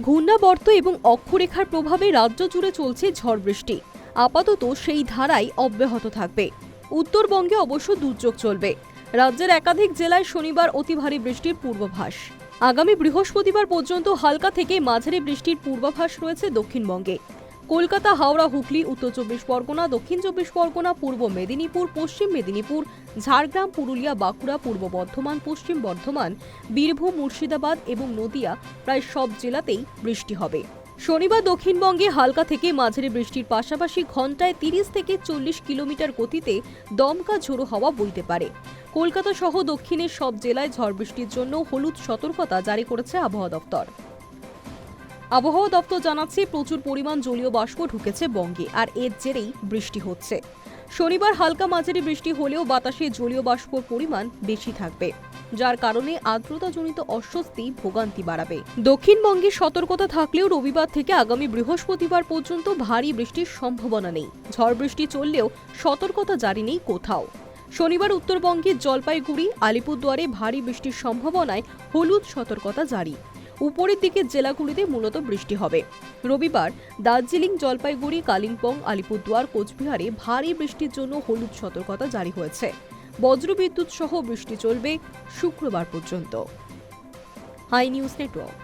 ঘূর্ণাবর্ত এবং অক্ষরেখার প্রভাবে রাজ্য জুড়ে চলছে ঝড় বৃষ্টি। আপাতত সেই ধারাই অব্যাহত থাকবে। উত্তরবঙ্গে অবশ্য দুর্যোগ চলবে। রাজ্যের একাধিক জেলায় শনিবার অতি ভারী বৃষ্টির পূর্বাভাস। আগামী বৃহস্পতিবার পর্যন্ত হালকা থেকে মাঝারি বৃষ্টির পূর্বাভাস রয়েছে দক্ষিণবঙ্গে। কলকাতা, হাওড়া, হুগলি, উত্তর চব্বিশ পরগনা, দক্ষিণ চব্বিশ পরগনা, পূর্ব মেদিনীপুর, পশ্চিম মেদিনীপুর, ঝাড়গ্রাম, পুরুলিয়া, বাঁকুড়া, পূর্ব বর্ধমান, পশ্চিম বর্ধমান, বীরভূম, মুর্শিদাবাদ এবং নদিয়া প্রায় সব জেলাতেই বৃষ্টি হবে। শনিবার দক্ষিণবঙ্গে হালকা থেকে মাঝারি বৃষ্টির পাশাপাশি ঘন্টায় তিরিশ থেকে চল্লিশ কিলোমিটার গতিতে দমকা ঝোড়ো হাওয়া বইতে পারে। কলকাতা সহ দক্ষিণের সব জেলায় ঝড় বৃষ্টির জন্য হলুদ সতর্কতা জারি করেছে আবহাওয়া দপ্তর। আবহাওয়া দপ্তর জানাচ্ছে, প্রচুর পরিমাণ জলীয় বাষ্প ঢুকেছে বঙ্গে, আর এর জেরেই বৃষ্টি হচ্ছে। শনিবার হালকা মাঝারি বৃষ্টি হলেও বাতাসে জলীয় বাষ্পর পরিমাণ বেশি থাকবে, যার কারণে আর্দ্রতাজনিত অস্বস্তি ভোগান্তি বাড়াবে। দক্ষিণবঙ্গে সতর্কতা থাকলেও রবিবার থেকে আগামী বৃহস্পতিবার পর্যন্ত ভারী বৃষ্টির সম্ভাবনা নেই। ঝড় বৃষ্টি চললেও সতর্কতা জারি নেই কোথাও। শনিবার উত্তরবঙ্গের জলপাইগুড়ি, আলিপুরদুয়ারে ভারী বৃষ্টির সম্ভাবনায় হলুদ সতর্কতা জারি। উপরের দিকের জেলাগুলিতে মূলত বৃষ্টি হবে। রবিবার দার্জিলিং, জলপাইগুড়ি, কালিম্পং, আলিপুরদুয়ার, কোচবিহারে ভারী বৃষ্টির জন্য হলুদ সতর্কতা জারি হয়েছে। বজ্রবিদ্যুৎ সহ বৃষ্টি চলবে শুক্রবার পর্যন্ত। Hi News Network.